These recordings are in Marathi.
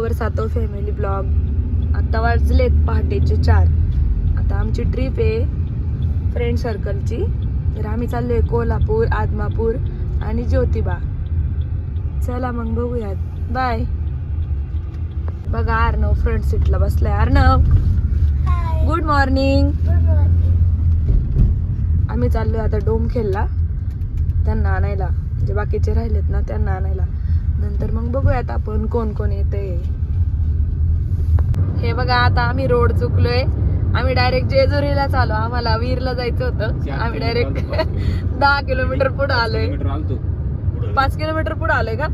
आवर सातव फॅमिली ब्लॉग आता वाजलेत पहाटेचे चार. आता आमची ट्रिप आहे फ्रेंड सर्कलची तर आम्ही चाललो आहे कोल्हापूर आदमापूर आणि ज्योतिबा. चला मग बघूयात. बाय बघा अर्णव फ्रंट सीटला बसलाय. अर्णव गुड मॉर्निंग आम्ही चाललोय आता डोमखेलला त्यांना आणायला. जे बाकीचे राहिलेत ना त्यांना आणायला. नंतर मग बघूयात आपण कोण कोण येते हे बघा आता आम्ही रोड चुकलोय. आम्ही डायरेक्ट जेजुरीला चालू. आम्हाला वीरला जायचं होतं. आम्ही डायरेक्ट दहा किलोमीटर पुढे आलोय. पाच किलोमीटर पुढे आलोय का?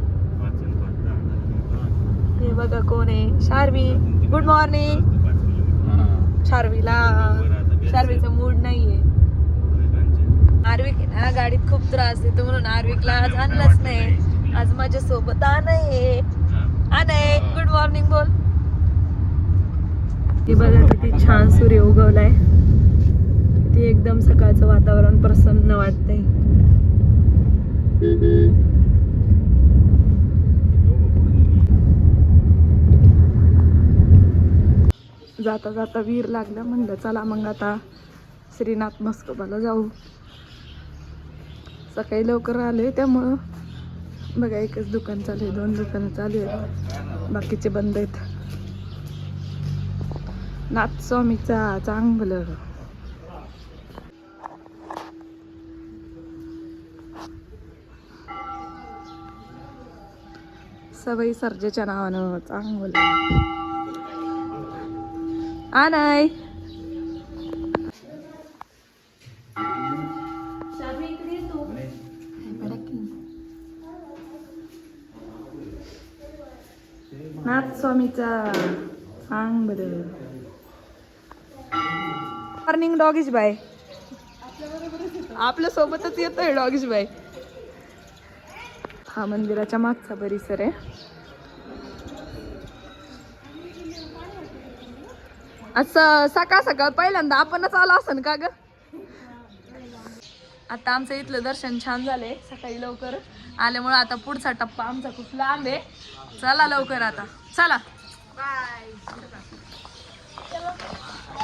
हे बघा कोण आहे. शार्वी. गुड मॉर्निंग शार्वीला. शार्वीचा मूड नाहीये. आर्विक आहे ना गाडीत खूप त्रास येतो म्हणून आर्विकला आज आणलंच नाही. आज माझ्या सोबत आनय गुड मॉर्निंग बोल. ते बघा किती छान सूर्य उगवलाय. किती एकदम सकाळचं वातावरण प्रसन्न वाटतंय. जाता जाता वीर लागलं म्हणलं चला मग आता श्रीनाथ मस्कोबाला जाऊ. सकाळी लवकर आले त्यामुळं बघा एकच दुकान चालू आहे दोन दुकानं चालू आहेत. बाकीचे बंद आहेत. नाथ स्वामीचा चांगलं. सवयी सर्जेच्या नावानं चांगलं. आ नाही नाथ स्वामीचा बर मॉर्निंग डॉगीज बाय आपल्या सोबतच येतोय डॉगीज बाय हा मंदिराच्या मागचा परिसर आहे. असं सकाळ सकाळ पहिल्यांदा आपणच आलो असन का ग? आता आमचं इथलं दर्शन छान झालंय सकाळी लवकर. आल्यामुळं आता पुढचा टप्पा आमचा खूप लांब आहे. चला लवकर आता. चला.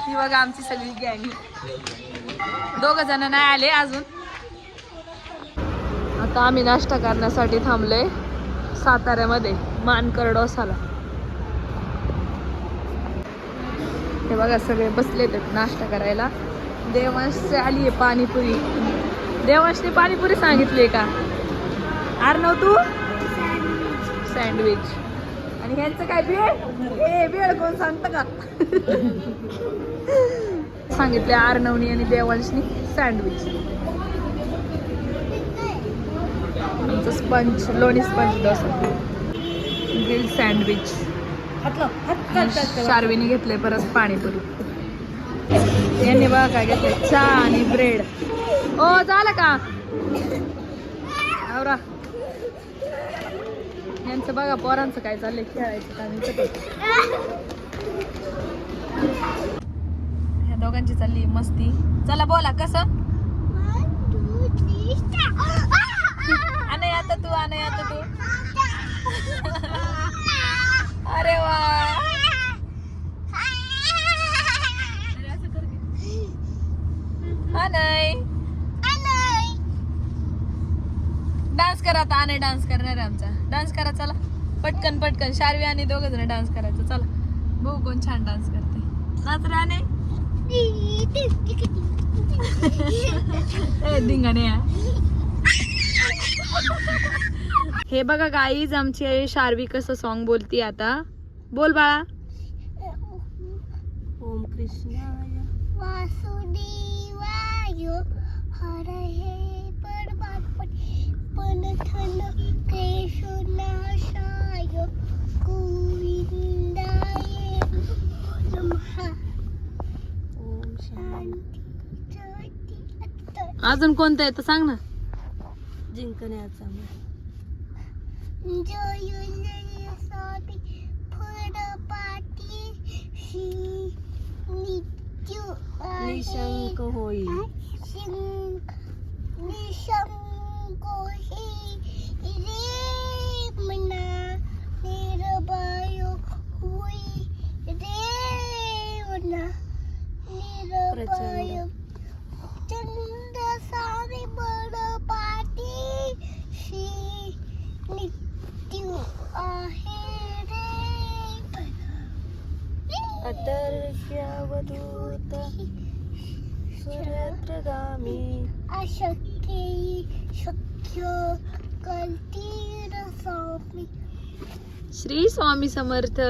ही बघा आमची सगळी गॅंग. दोघ जण नाही आले अजून. आता आम्ही नाश्ता करण्यासाठी थांबलोय साताऱ्यामध्ये मानकर डोसाला हे बघा सगळे बसले नाश्ता करायला. देवांश आली आहे पाणीपुरी. देवांशने पाणीपुरी सांगितली का? आर्नव तू? सँडविच आणि ह्यांचं काय भेळ हे भेळ कोण सांगतं का? सांगितले आर्नवनी आणि देवांशनी सँडविच. आमचं स्पंज लोणी स्पंज डोसा. Grill sandwich. शार्वीने घेतले परत पाणीपुरी. यांनी बघा काय घेतलंय. चहा आणि ब्रेड. ओ झालं का? आवरा. यांचं बघा पोरांचं काय चाललंय. खेळायचं का दोघांची चालली मस्ती. चला बोला कसं? आणि आता तू आणि आता तू. अरे वा. नाही डान्स करा आता आणे डान्स करणार आहे आमचा. डान्स करा चला. पटकन पटकन. शार्वी आणि दोघ जण डान्स करायचं. चला. बघू कोण छान डान्स करते नाच रे धिंगाणे हे बघा गाईज आमची आई शार्वी कसं सॉन्ग बोलती आता. बोल बाळा. ओम कृष्णाय वासुदेवाय हर हे परमात्मने पनथन केशनाशाय गोविंदाय नमः अजून कोणतं आहे तर सांग ना जिंकण्याचा जय जय स्वामी फळपाटी श्री नित्य निशंक होई निशंक अवधूत सूर्यग्रगामी अशक्य शक्य कल्तीर स्वामी. श्री स्वामी समर्थ.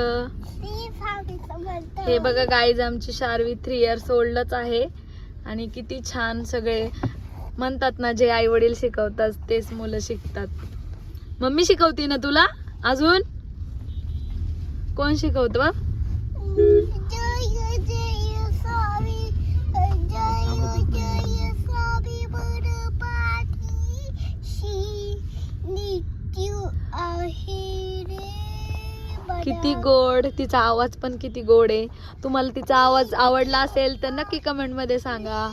श्री स्वामी समर्थ. हे बघा गाईज आमची शार्वी थ्री इयर्स ओल्डच आहे. आणि किती छान सगळे म्हणतात ना जे आई वडील शिकवतात तेच मुलं शिकतात. मम्मी शिकवते ना तुला? अजून? कोण शिकवत किती गोड तिचा आवाज पण किती गोड आहे. तुम्हाला तिचा आवाज आवडला असेल तर नक्की कमेंटमध्ये सांगा.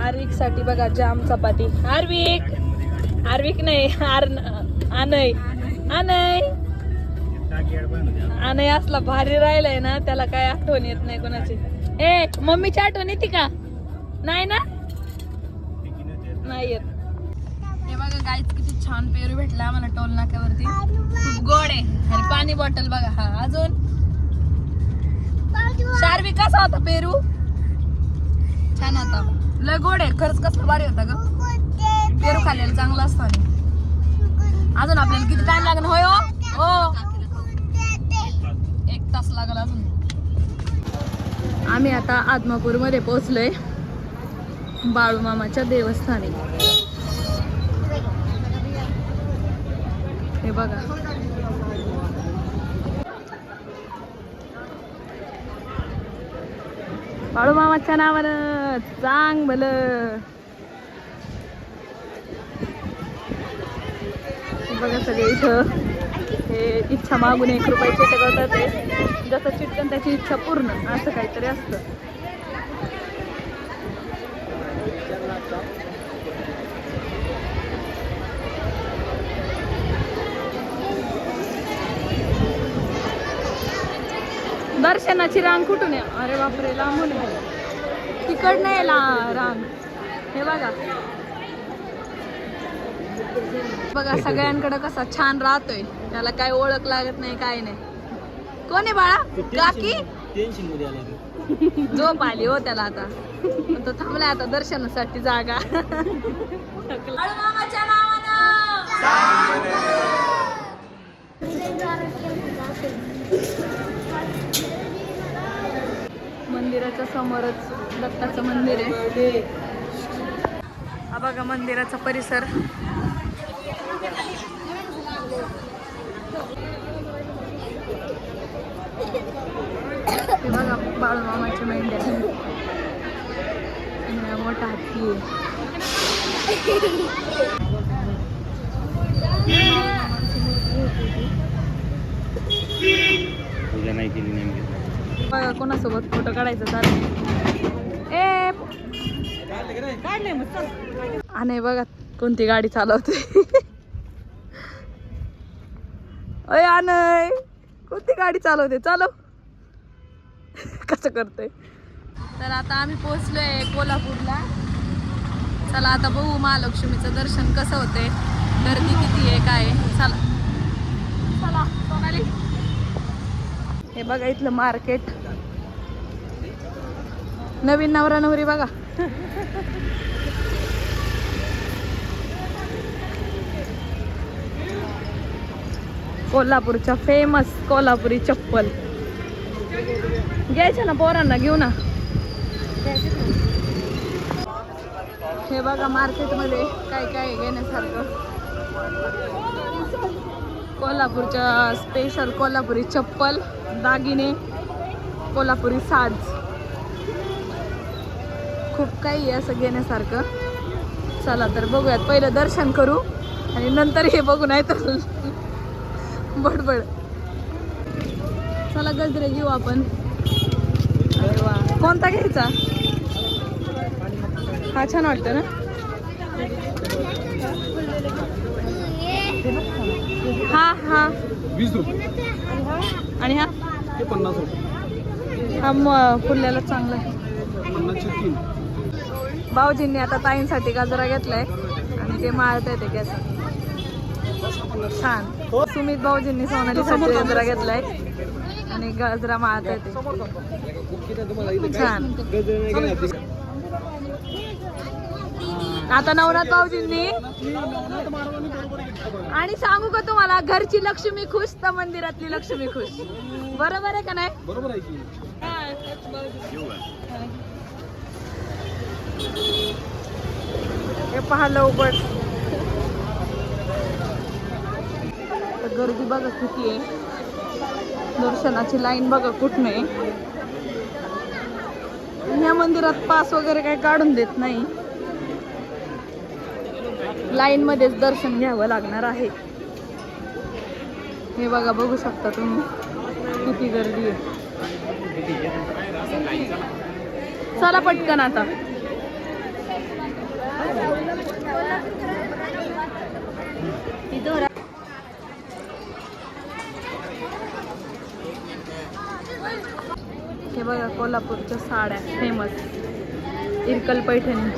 आर्विकसाठी बघा जाम चपाती. आर्विक आर्विक नाही आर अनय अनय अनय असला भारी राहिलाय ना त्याला काय आठवण येत नाही कोणाची. ए मम्मीची आठवण येते का? नाही ना? नाही येत. हे बघा गाईच किती छान पेरू भेटला आम्हाला टोल नाक्यावरती. खूप गोड आहे. आणि पाणी बॉटल बघा हा अजून. शार्वी कसा होता पेरू. छान होता. लय गोड आहे. खरंच कसला भारी होता ग. पेरू खाल्लेला चांगला असतो अजून आपल्याला किती टाइम लागणार होय हो. हो. एक तास लागला अजून. आम्ही आता आदमापूरमध्ये पोहोचलोय. बाळूमामाच्या देवस्थानी. हे बघा. बाळूमामाच्या नावानं चांग भल. बघा सगळे इथं. हे इच्छा मागून एक रुपयाचे करतात ते. जसं चिटकन त्याची इच्छा पूर्ण असं काहीतरी असतं. दर्शनाची रांग कुठून आहे? अरे बापरे लांबून आहे. तिकड नाही ला रांग. हे बघा. बघा सगळ्यांकडे कसा छान राहतोय. त्याला काय ओळख लागत नाही काय नाही. कोण आहे बाळा? काकी? झोप आली हो त्याला आता. तो थांबलाय आता दर्शनासाठी जागा. मामाच्या नावानं मंदिराच्या समोरच दत्ताचं मंदिर आहे. हा बघा मंदिराचा परिसर. ते बघा बाळूमामाच्या मेंढ्या. मेंढ्या मोठा हत्ती आहे पूजा नाही केली नेमकी बघा काढायचं चालेल. ए आणि बघा कोणती गाडी चालवते. अय अनय कोणती गाडी चालवते? चालव. कसं करते तर आता आम्ही पोहोचलोय कोल्हापूरला. चला आता बघू महालक्ष्मीचं दर्शन कसं होतंय. गर्दी किती आहे काय चला. चला सोनाली हे बघा इथलं मार्केट. नवीन नवरा नवरी बघा. कोल्हापूरच्या फेमस कोल्हापुरी चप्पल. घ्यायच्या ना पोरांना घेऊ ना. हे बघा मार्केटमध्ये काय काय घेण्यासारखं. कोल्हापूरच्या स्पेशल कोल्हापुरी चप्पल दागिने कोल्हापुरी साज खूप काही आहे असं घेण्यासारखं. चला तर बघूयात. पहिलं दर्शन करू आणि नंतर हे बघू नाही तर बडबड. चला गजरे घेऊ आपण. अरे वा. कोणता घ्यायचा? हा छान वाटतं ना? हा हा. आणि हा? पन्नास हा म- फुललेला चांगला. आहे. भाऊजींनी आता ताईंसाठी गाजरा घेतलाय. आणि ते माळत आहे ते गॅस छान. सुमित भाऊजींनी सोनालीसाठी गजरा घेतलाय. आणि गजरा माळत येते छान. आता नवनाथ भाऊजींनी आणि सांगू का तुम्हाला घरची लक्ष्मी खुश तर मंदिरातली लक्ष्मी खुश. बरोबर आहे का नाही? बरोबर आहे हे पहा लवकर. गर्दी बघा किती आहे. दर्शनाची लाईन बघा कुठं आहे. ह्या मंदिरात पास वगैरे काही काढून देत नाही. लाईन मध्येच दर्शन घ्यावं लागणार आहे. हे बघा बघू शकता तुम्ही किती गर्दी आहे. चला पटकन आता. हे बघा कोल्हापूरच्या साड्या फेमस इरकल पैठणी.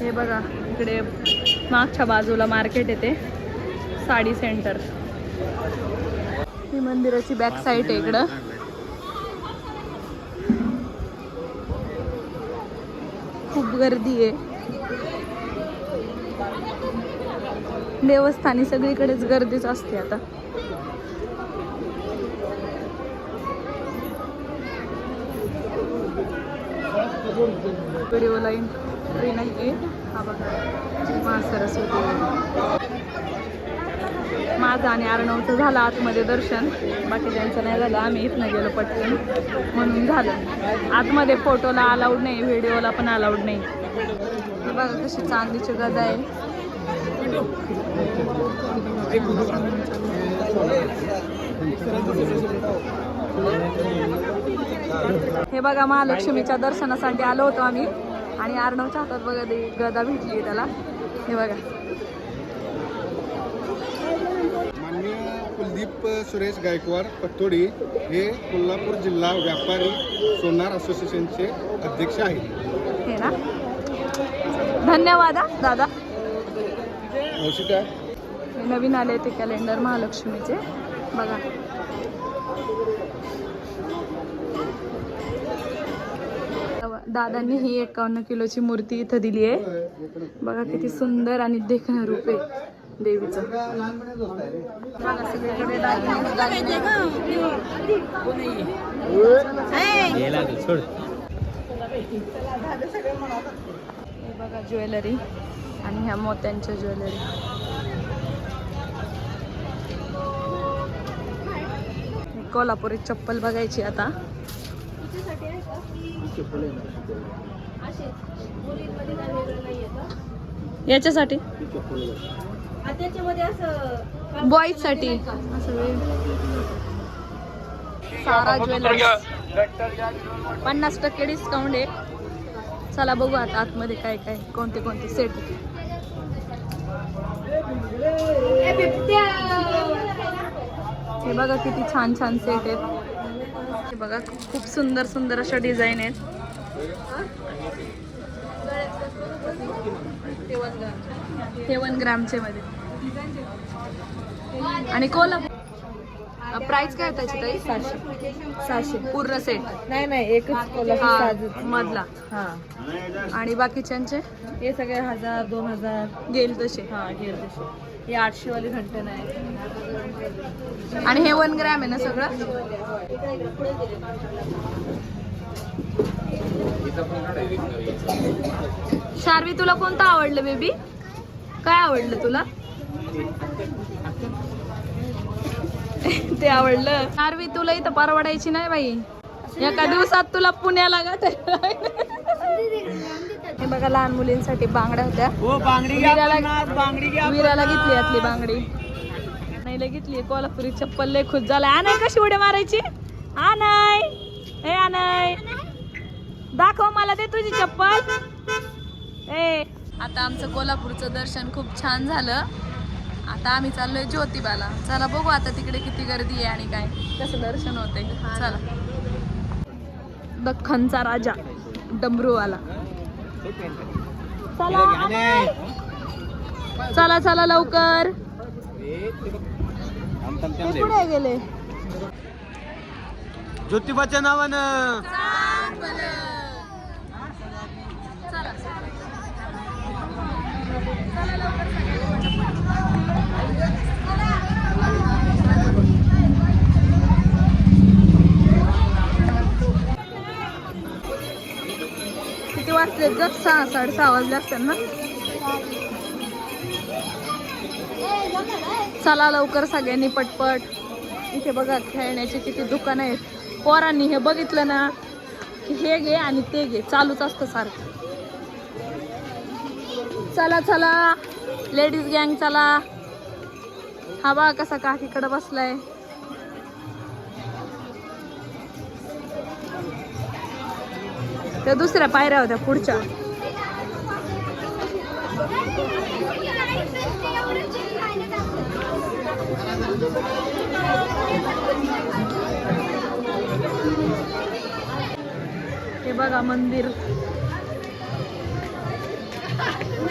हे बघा इकडे मागच्या बाजूला मार्केट येते साडी सेंटर ही मंदिराची बॅक साईड आहे इकडं. गर्दी आहे. देवस्थानी सगळीकडेच गर्दीच असते आता. व्हिडिओ लाईन फ्री नाही आहे हा बघा. मा सरस्वती. माझं आणि अर्णवचं झालं आतमध्ये दर्शन. बाकी त्यांचं नाही झालं. आम्ही इथनं गेलो पटकन. म्हणून झालं. आतमध्ये फोटोला अलाउड नाही व्हिडिओला पण अलाउड नाही. हे बघा कशी चांदीची गदा आहे. हे बघा महालक्ष्मीच्या दर्शनासाठी आलो होतो आम्ही. आणि अर्णवच्या हातात बघा ते गदा भेटली त्याला. हे बघा. कुलदीप सुरेश गायकवाड पतोडी हे कोल्हापूर जिल्हा व्यापारी सोनार असोसिएशनचे अध्यक्ष आहेत. हे ना? धन्यवाद हा, दादा. हे नवीन आले ते कॅलेंडर महालक्ष्मीचे. बघा. दादांनी ही एकावन्न किलोची मूर्ती इथं दिली आहे. बघा किती सुंदर आणि देखणं रूप आहे. देवीचं. बघा ज्वेलरी आणि ह्या मोत्यांच्या ज्वेलरी. कोल्हापुरी चप्पल बघायची आता. याच्यासाठी? बॉईजसाठी. असं सारा ज्वेलरी पन्नास टक्के डिस्काउंट आहे. चला बघू आता आतमध्ये काय काय कोणते कोणते सेट हे बघा किती छान छान सेट आहेत. हे बघा खूप सुंदर सुंदर अशा डिझाईन आहेत. हे? वन ग्रामचे मध्ये. आणि कोल्हापूर प्राइस काय त्याची ताई? सहाशे. सहाशे. पूर्ण सेट नाही नाही एकच हा. मधला. हा. आणि बाकीच्यांचे? हे सगळे हजार दोन हजार. गेल तसे. हा गेल तसे. हे आठशे वाली घंटन आहे आणि हे वन ग्रॅम आहे ना सगळं? शार्वी तुला कोणतं आवडलं बेबी? काय आवडलं तुला? ते आवडलं. शार्वी तुला इथं परवडायची नाही बाई. एका दिवसात तुला पुण्याला गाठ हे बघा लहान मुलींसाठी बांगड्या होत्या. हो बांगडी विराला घेतली यातली बांगडी. नाही घेतली. कोल्हापुरी चप्पल लय खुश झाला. आणाय कशी उड्या मारायची? आणाय ए आणाय दाखव मला दे तुझी चप्पल. ए. आता आमचं कोल्हापूरचं दर्शन खूप छान झालं. आता आम्ही चाललोय ज्योतिबाला. चला बघू आता तिकडे किती गर्दी आहे आणि काय. कसं दर्शन होते चला. दख्खनचा राजा डमरूवाला. चला चला चला लवकर. कुठे गेले? ज्योतिबाच्या नावानं. किती वाजले जर सहा साडेसहा वाजले असतात ना? चला लवकर सगळ्यांनी पटपट. इथे बघा खेळण्याचे किती दुकान आहेत. पोरांनी हे बघितलं ना की हे घे आणि ते घे. चालूच असतं सारखं. चला चला. लेडीज गँग चला. हा बा कसा काकीकडे बसलाय. त्या दुसऱ्या पायऱ्या होत्या पुढच्या. हे बघा मंदिर.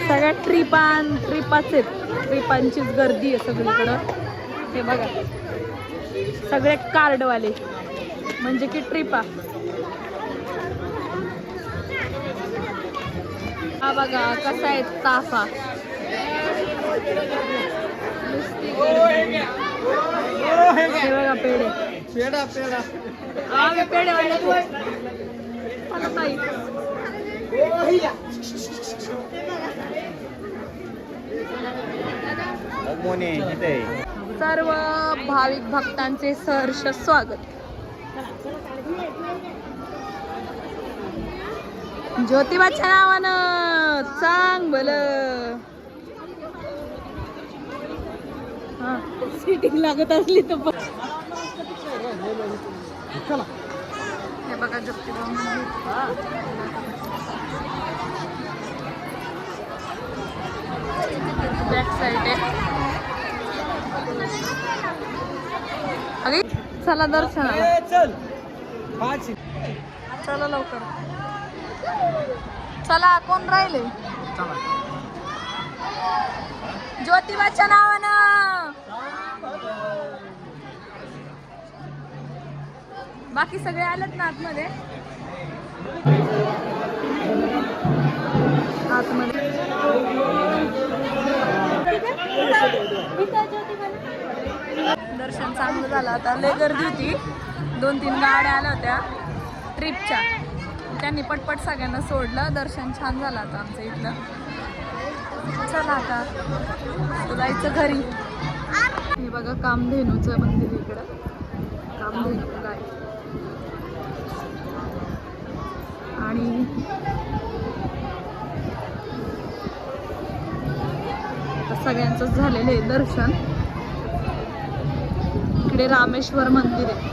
सगळ्या ट्रिपान ट्रिपाच आहेत. ट्रिपांचीच गर्दी आहे सगळीकडं. हे बघा. सगळे कार्डवाले म्हणजे की ट्रिपा. हा बघा कसा आहे ताफा. हे बघा पेढे आम्ही पेढे ताई. सर्व भाविक भक्तांचे सहर्ष स्वागत. ज्योतिबाच्या नावानं चांग भल. सिटिंग लागत असली तर बघ. हे ज्योतिबा बॅक साईड आहे. अगे चला दर्शनाला. चल. चला लवकर. चला कोण राहिले? ज्योतिबाच्या नावानं. बाकी सगळे आलेत ना आतमध्ये? आतमध्ये. दर्शन चांगलं झालं आता. लय गर्दी होती. दोन तीन गाड्या आल्या होत्या. ट्रिपच्या. त्यांनी पटपट सगळ्यांना सोडलं. दर्शन छान झालं आता आमचं इथलं. चला आता. जायचं घरी. हे बघा कामधेनूचं मंदिर इकडं. कामधेनू गाय आणि सगळ्यांचंच झालेलं आहे दर्शन. इकडे रामेश्वर मंदिर आहे.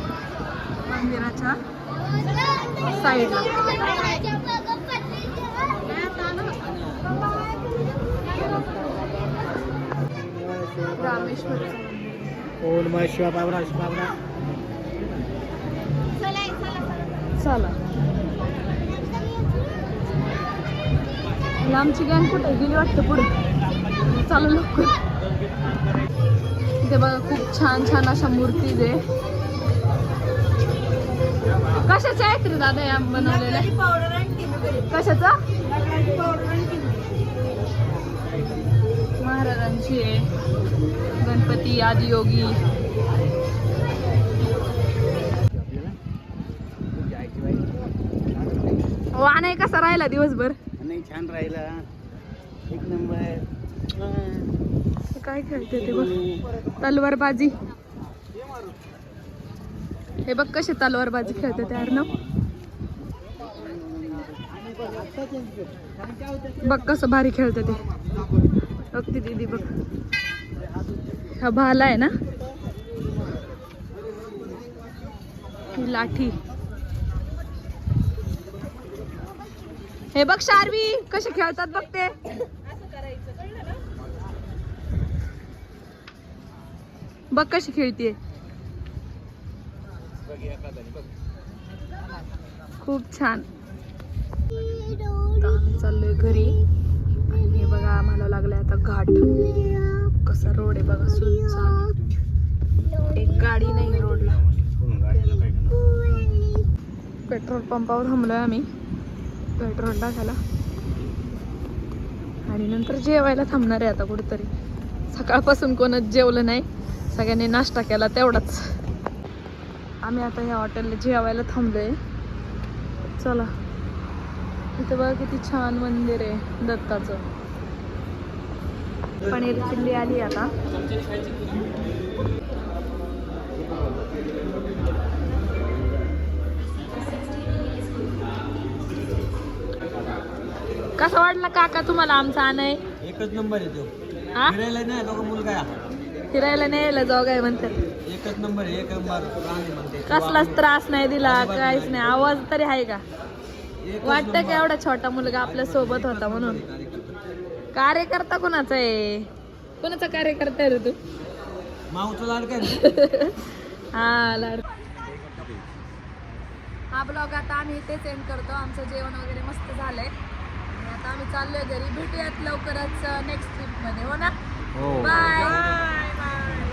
मंदिराच्या. साईडला रामेश्वर ओम नमः शिवाय बाबरा बाबरा चला लांबची गॅन कुठे गेली वाटतं पुढे चालू लवकर इथे बघा खूप छान छान अशा मूर्तीज आहे कशाच्या आहेत रे दादा या बनवलेल्या कशाचा? महाराजांची आहे. गणपती आदियोगी. वाणाय कसा राहिला दिवसभर? नाही छान राहिला. एक नंबर. काय खेळते ते बघ. तलवारबाजी. हे बघ कसे तलवारबाजी खेळते ते अर्णव. बघ कसं भारी खेळतं ते. बघ ती दीदी बघ. हा भाला आहे ना? ही लाठी. हे बघ शारवी कसे खेळतात बघ ते. बघ कशी खेळतीये. खूप छान. आम्ही चाललोय घरी. आणि हे बघा आम्हाला लागलाय आता घाट. कसा रोड आहे बघा सुनसान. एक गाडी नाही रोडला. पेट्रोल पंपावर थांबलोय आम्ही. पेट्रोल टाकायला. आणि नंतर जेवायला थांबणार आहे आता कुठेतरी. सकाळपासून कोणच जेवलं नाही. सगळ्यांनी नाश्ता केला तेवढाच. आम्ही आता ह्या हॉटेलला जेवायला थांबलोय. चला. इथं बघा किती छान मंदिर आहे दत्ताचं. पनीर चिल्ली आली आता. कसा वाटला काका तुम्हाला आमचा आणाय एकच नंबर आहे तो. हा? फिरायला नाही मुलगा आहे. फिरायला नाही यायला जाऊ काय म्हणतात. एकच नंबर आहे एक म्हणते. कसलाच त्रास नाही दिला काहीच नाही. आवाज तरी आहे का? वाटतं का एवढा छोटा मुलगा आपल्यासोबत होता म्हणून? कार्यकर्ता. कोणाचा आहे? कोणाचा कार्यकर्ता आहे रे तू? माऊचं लाड काय? हा लाड. हा ब्लॉग आता आम्ही इथेच एंड करतो. आमचं जेवण वगैरे मस्त झालंय. आणि आता आम्ही चाललोय घरी. भेटूयात लवकरच नेक्स्ट ट्रिपमध्ये. हो ना? हो. बाय